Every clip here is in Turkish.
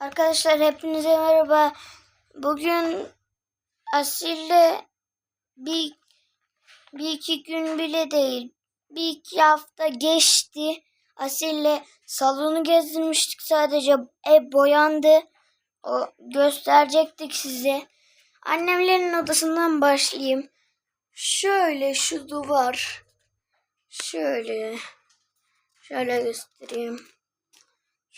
Arkadaşlar hepinize merhaba. Bugün Asil'le bir, bir iki gün bile değil. Bir iki hafta geçti. Asil'le salonu gezdirmiştik sadece. Ev boyandı. O gösterecektik size. Annemlerin odasından başlayayım. Şöyle şu duvar. Şöyle. Şöyle göstereyim.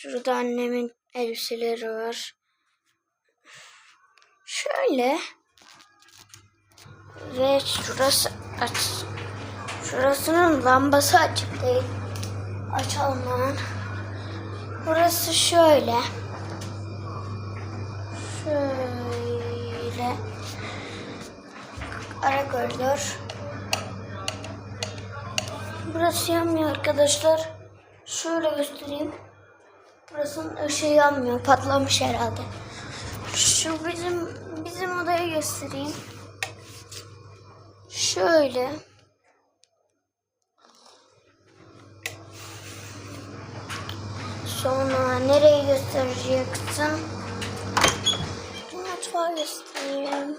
Şurada annemin elbiseleri var. Şöyle. Ve şurası aç. Şurasının lambası açık değil. Açalım hemen. Burası şöyle. Şöyle. Ara koridor. Burası yanmıyor arkadaşlar. Şöyle göstereyim. Burasının ışığı yanmıyor. Patlamış herhalde. Şu bizim bizim odayı göstereyim. Şöyle. Sonra nereyi göstereceksin? Mutfağı göstereyim.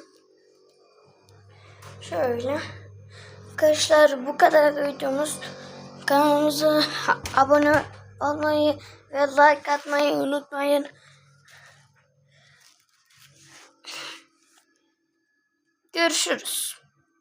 Şöyle. Arkadaşlar bu kadar videomuz. Kanalımıza abone olmayı ve like atmayı unutmayın. Görüşürüz.